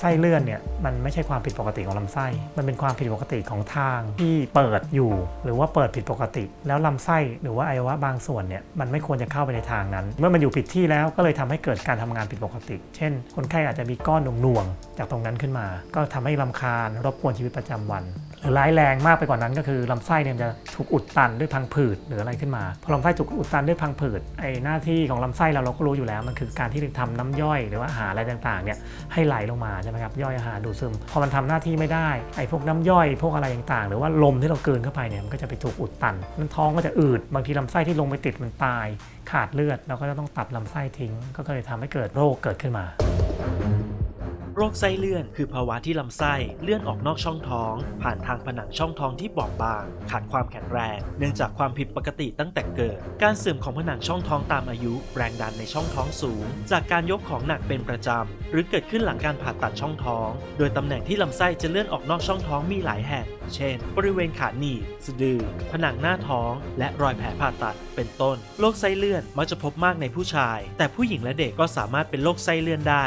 ไส้เลื่อนเนี่ยมันไม่ใช่ความผิดปกติของลำไส้ มันเป็นความผิดปกติของทางที่เปิดอยู่ หรือว่าเปิดผิดปกติ แล้วลำไส้หรือว่าอวัยวะบางส่วนเนี่ยมันไม่ควรจะเข้าไปในทางนั้น เมื่อมันอยู่ผิดที่แล้วก็เลยทำให้เกิดการทำงานผิดปกติ เช่น คนไข้อาจจะมีก้อนหน่วงๆจากตรงนั้นขึ้นมา ก็ทำให้ลำคาญรบกวนชีวิตประจำวัน รือร้ายแรงมากไปกว่านั้นก็คือลำไส้เนี่ยจะถูกอุดตันด้วยพังผืดหรืออะไรขึ้นมาพอลำไส้ถูกอุดตันด้วยพังผืดไอ้หน้าที่ของลำไส้เราเราก็รู้อยู่แล้ว มันคือการที่ทำน้ำย่อยหรือว่าอาหารอะไรต่างๆเนี่ยให้ไหลลงมาใช่ไหมครับย่อยอาหารดูดซึม พอมันทำหน้าที่ไม่ได้ไอ้พวกน้ำย่อยพวกอะไรต่างๆ หรือว่าลมที่เราเกลืนเข้าไปเนี่ยมันก็จะไปถูกอุดตันมันท้องก็จะอืดบางทีลำไส้ที่ลงไปติดมันตาย ขาดเลือดเราก็จะต้องตัดลำไส้ทิ้ง ก็เลยทำให้เกิดโรคเกิดขึ้นมา โรคไส้เลื่อน คือภาวะที่ลำไส้เลื่อนออกนอกช่องท้อง ผ่านทางผนังช่องท้องที่บอบบาง ขาดความแข็งแรง เนื่องจากความผิดปกติตั้งแต่เกิด การเสื่อมของผนังช่องท้องตามอายุ แรงดันในช่องท้องสูง จากการยกของหนักเป็นประจำ หรือเกิดขึ้นหลังการผ่าตัดช่องท้อง โดยตำแหน่งที่ลำไส้จะเลื่อนออกนอกช่องท้องมีหลายแห่ง เช่น บริเวณขาหนีบสะดือ ผนังหน้าท้อง และรอยแผลผ่าตัด เป็นต้น โรคไส้เลื่อนมักจะพบมากในผู้ชาย แต่ผู้หญิงและเด็กก็สามารถเป็นโรคไส้เลื่อนได้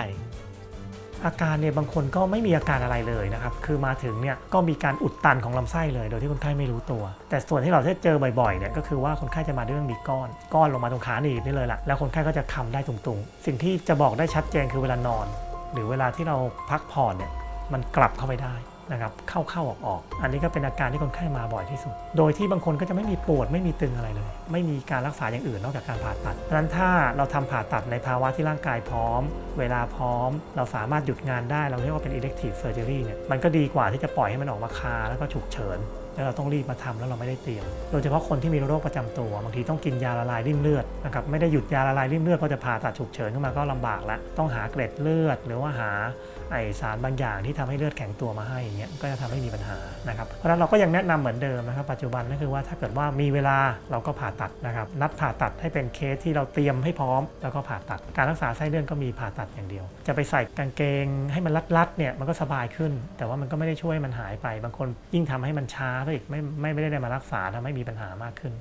อาการเนี่ยบางคนก็ไม่มีอาการอะไรเลยนะครับ คือมาถึงเนี่ยก็มีการอุดตันของลำไส้เลย โดยที่คนไข้ไม่รู้ตัว แต่ส่วนที่เราจะเจอบ่อยๆเนี่ยก็คือว่าคนไข้จะมาด้วยเรื่องมีก้อน ก้อนลงมาตรงขาหนีบนี่เลยล่ะ แล้วคนไข้ก็จะคำได้ตรงๆ สิ่งที่จะบอกได้ชัดเจนคือเวลานอน หรือเวลาที่เราพักผ่อนเนี่ยมันกลับเข้าไปได้ นะครับเข้าๆออกๆอันนี้ก็เป็นอาการที่คนไข้มาบ่อยที่สุด โดยที่บางคนก็จะไม่มีปวดไม่มีตึงอะไรเลย ไม่มีการรักษาอย่างอื่นนอกจากการผ่าตัดเพราะนั้นถ้าเราทำผ่าตัดในภาวะที่ร่างกายพร้อม เวลาพร้อม เราสามารถหยุดงานได้เราเรียกว่าเป็น elective surgery เนี่ยมันก็ดีกว่าที่จะปล่อยให้มันออกมาคาแล้วก็ฉุกเฉินแล้วเราต้องรีบมาทำแล้วเราไม่ได้เตรียม โดยเฉพาะคนที่มีโรคประจำตัวบางทีต้องกินยาละลายริ่มเลือดนะครับไม่ได้หยุดยาละลายริ่มเลือดเพราะจะผ่าตัดฉุกเฉินขึ้นมาก็ลำบากล้วต้องหาเกล็ดเลือด หรือว่าหาไอสารบางอย่างที่ทำให้เลือดแข็งตัวมาให้อย่างเงี้ยก็จะทำให้มีปัญหานะครับเพราะฉะนั้นเราก็ยังแนะนำเหมือนเดิมนะครับ ปัจจุบันก็คือว่าถ้าเกิดว่ามีเวลาเราก็ผ่าตัดนะครับนัดผ่าตัดให้เป็นเคสที่เราเตรียมให้พร้อม แล้วก็ผ่าตัดการรักษาไส้เลื่อนก็มีผ่าตัดอย่างเดียว จะไปใส่กางเกงให้มันรัดๆเนี่ยมันก็สบายขึ้น แต่ว่ามันก็ไม่ได้ช่วยมันหายไป บางคนยิ่งทำให้มันช้าซะอีกไม่ไม่ไม่ได้มารักษาทำให้มีปัญหามากขึ้น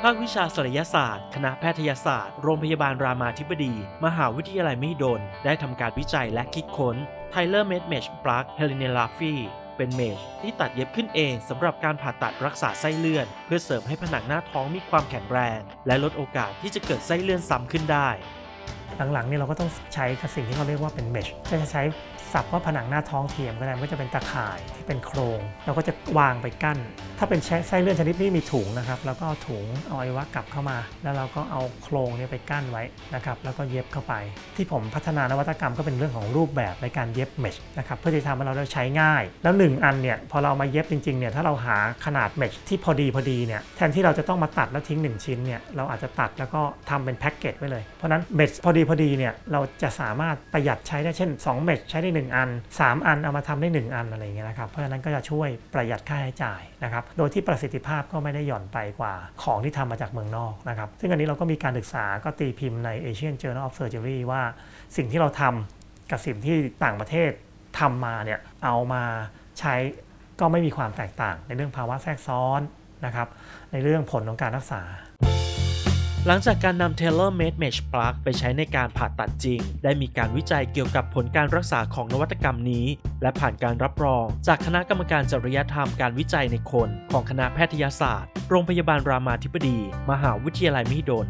ภาควิชาศัลยศาสตร์ คณะแพทยศาสตร์ โรงพยาบาลรามาธิบดี มหาวิทยาลัยมหิดล ได้ทำการวิจัยและคิดค้น Tyler Med Mesh Plug h e l i n e l a f i เป็นเมชที่ตัดเย็บขึ้นเองสำหรับการผ่าตัดรักษาไส้เลื่อน เพื่อเสริมให้ผนังหน้าท้องมีความแข็งแรง และลดโอกาสที่จะเกิดไส้เลื่อนซ้ำขึ้นได้ หลังๆเนี่ยเราก็ต้องใช้สิ่งที่เขาเรียกว่าเป็นเมชก็จะใช้สับว่าผนังหน้าท้องเทียมก็ได้มันก็จะเป็นตะข่ายที่เป็นโครง เราก็จะวางไปกั้น ถ้าเป็นไส้เลื่อนชนิดที่มีถุงนะครับแล้วก็เอาถุงเอาอวัยวะกลับเข้ามา แล้วเราก็เอาโครงเนี่ยไปกั้นไว้นะครับแล้วก็เย็บเข้าไป ที่ผมพัฒนานวัตกรรมก็เป็นเรื่องของรูปแบบในการเย็บเมชนะครับเพื่อที่จะทำให้เราได้ใช้ง่าย แล้วหนึ่งอันเนี่ยพอเรามาเย็บจริงๆเนี่ยถ้าเราหาขนาดเมชที่พอดีพอดีเนี่ยแทนที่เราจะต้องมาตัดแล้วทิ้งหนึ่งชิ้นเนี่ยเราอาจจะตัดแล้วก็ทำเป็นแพ็กเกจไว้เลยเพราะนั้นเมชพอดีพอดีเนี่ยเราจะสามารถประหยัดใช้ได้เช่น 2 เมชใช้ได้ 1 อัน 3 อันเอามาทำได้ 1 อันอะไรเงี้ยนะครับเพราะฉะนั้นก็จะช่วยประหยัดค่าใช้จ่ายนะครับโดยที่ประสิทธิภาพก็ไม่ได้หย่อนไปกว่าของที่ทำมาจากเมืองนอกนะครับซึ่งอันนี้เราก็มีการศึกษาก็ตีพิมพ์ใน Asian Journal of Surgery ว่าสิ่งที่เราทำกับสิ่งที่ต่างประเทศทำมาเนี่ยเอามาใช้ก็ไม่มีความแตกต่างในเรื่องภาวะแทรกซ้อนนะครับในเรื่องผลของการรักษา หลังจากการนำ Taylor Made Mesh Plug ไปใช้ในการผ่าตัดจริง ได้มีการวิจัยเกี่ยวกับผลการรักษาของนวัตกรรมนี้ และผ่านการรับรอง จากคณะกรรมการจริยธรรมการวิจัยในคน ของคณะแพทยศาสตร์ โรงพยาบาลรามาธิบดี มหาวิทยาลัยมหิดล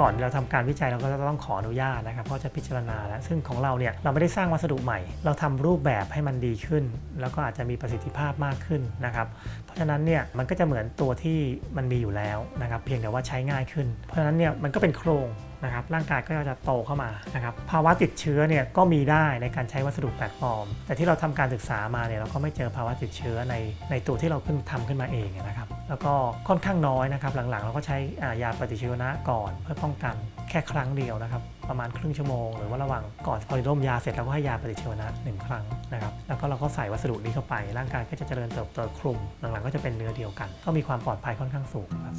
ก่อนเราทำการวิจัยเราก็จะต้องขออนุญาตนะครับเพราะจะพิจารณาแล้วซึ่งของเราเนี่ยเราไม่ได้สร้างวัสดุใหม่ เราทำรูปแบบให้มันดีขึ้น แล้วก็อาจจะมีประสิทธิภาพมากขึ้นนะครับเพราะฉะนั้นเนี่ยมันก็จะเหมือนตัวที่มันมีอยู่แล้วนะครับเพียงแต่ว่าใช้ง่ายขึ้น เพราะฉะนั้นเนี่ยมันก็เป็นโครงนะครับร่างกายก็จะโตเข้ามานะครับภาวะติดเชื้อเนี่ยก็มีได้ในการใช้วัสดุแปลกปลอม แต่ที่เราทำการศึกษามาเนี่ยเราก็ไม่เจอภาวะติดเชื้อในในตัวที่เราขึ้นทำขึ้นมาเองนะครับแล้วก็ค่อนข้างน้อยนะครับหลังๆ เราก็ใช้ยาปฏิชีวนะก่อนเพื่อป้องกันแค่ครั้งเดียวนะครับประมาณครึ่งชั่วโมงหรือว่าระหว่างก่อนพอร่มยาเสร็จเราก็ให้ยาปฏิชีวนะหนึ่งครั้งนะครับแล้วก็เราก็ใส่วัสดุนี้เข้าไป ร่างกายก็จะเจริญเติบโตคลุมหลังๆก็จะเป็นเนื้อเดียวกัน ก็มีความปลอดภัยค่อนข้างสูงครับ